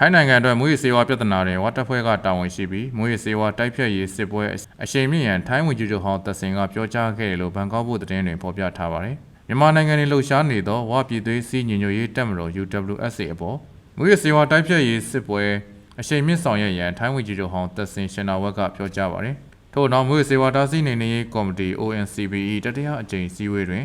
ထိုင်းနိုင်ငံအတွက်မွေးစေဝါပြဿနာတွေဝါတပ်ဖွဲ့ကတာဝန်ရှိပြီးမွေးစေဝါတိုက်ဖြတ်ရေးစစ်ပွဲအရှိန်မြင့်ရန်ထိုင်းဝန်ကြီးချုပ်ဟောင်းသက်စင်ကပြောကြားခဲ့တယ်လို့ဘန်ကောက်ပို့သတင်းတွင်ဖော်ပြထားပါတယ်။မြန်မာနိုင်ငံတွင်လှုပ်ရှားနေသောဝါပြည်သွေးစီးညီညွတ်ရေးတပ်မတော် UWSA အပေါ်မွေးစေဝါတိုက်ဖြတ်ရေးစစ်ပွဲအရှိန်မြင့်ဆောင်ရွက်ရန်ထိုင်းဝန်ကြီးချုပ်ဟောင်းသက်စင်ရှင်နာဝက်ကပြောကြားပါတယ်။ထို့နောက်မွေးစေဝါတားဆီးနေနေရေးကော်မတီ ONCBE တတိယအကြိမ်စည်းဝေးတွင်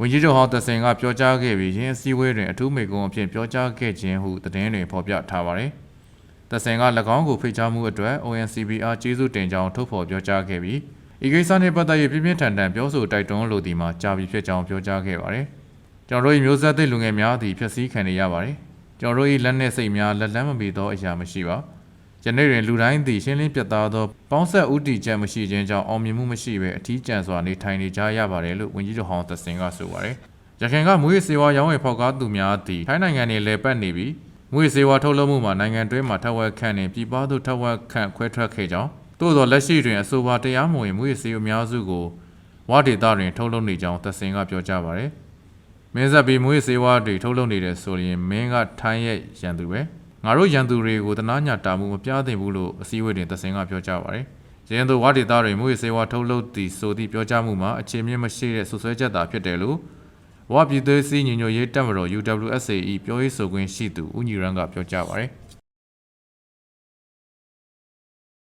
ဝန်ကြီးချုပ်ဟောင်းသက်စင်ကပြောကြားခဲ့ပြီးရင်းအစည်းအဝေးတွင်အထူးမေကွန်းအဖြစ်ပြောကြားခဲ့ခြင်းဟုသတင်းတွင်ဖော်ပြထားပါတယ်။သက်စင်က၎င်းကိုဖိတ်ကြားမှုအတွက် ONCBR ကျေးဇူးတင်ကြောင်းထုတ်ဖော်ပြောကြားခဲ့ပြီးဤကိစ္စနှင့်ပတ်သက်၍ပြင်းပြင်းထန်ထန်ပြောဆိုတိုက်တွန်းလိုသည်မှာကြာပြီဖြစ်ကြောင်းပြောကြားခဲ့ပါတယ်။ကျွန်တော်တို့၏မျိုးဆက်သစ်လူငယ်များသည်ဖျက်ဆီးခံနေရပါတယ်။ကျွန်တော်တို့၏လက်နှင့်စိတ်များလက်လန်းမမီသောအရာမရှိပါ။ ယနေ့တွင်လူတိုင်းသည်ရှင်းလင်းပြတ်သားသောပေါင်းဆက်ဥတီချက်မရှိခြင်းကြောင့်အောင်မြင်မှုမရှိဘဲအထီးကျန်စွာနေထိုင်နေကြရပါတယ်လို့ဝန်ကြီးချုပ်ဟောင်းသက်စင်ကဆိုပါတယ်။ရခိုင်ကမွေးစေဝါရောင်းဝယ်ဖောက်ကားသူများသည်ထိုင်းနိုင်ငံနေလဲပတ်နေပြီးမွေးစေဝါထုတ်လုပ်မှုမှာနိုင်ငံတွင်းမှာထက်ဝက်ခန့်နှင့်ပြည်ပသို့ထက်ဝက်ခန့်ခွဲထွက်ခဲ့ကြောင်းသို့သောလက်ရှိတွင်အဆိုပါတရားမဝင်မွေးစေအများစုကိုဝါဒေတာတွင်ထုတ်လုပ်နေကြောင်းသက်စင်ကပြောကြားပါတယ်။မင်းဆက်ပြီးမွေးစေဝါတွေထုတ်လုပ်နေတယ်ဆိုရင်မင်းကထိုင်းရဲ့ရန်သူပဲ ငါတို့ရန်သူတွေကိုတနာညာတာမှုမပြသင့်ဘူးလို့အစည်းအဝေးတွင်သက်စင်ကပြောကြားပါတယ်။ရန်သူဝါဒေတာတွေမွေးစေဝါထုတ်လုပ်သည်ဆိုသည့်ပြောကြားမှုမှာအခြေမြင့်မရှိတဲ့ဆွဆွဲချက်သာဖြစ်တယ်လို့ဝါပြည်သွေးစည်းညီညွတ်ရေးတပ်မတော် UWSA ၏ပြောရေးဆိုခွင့်ရှိသူဦးညီရန်ကပြောကြားပါရယ်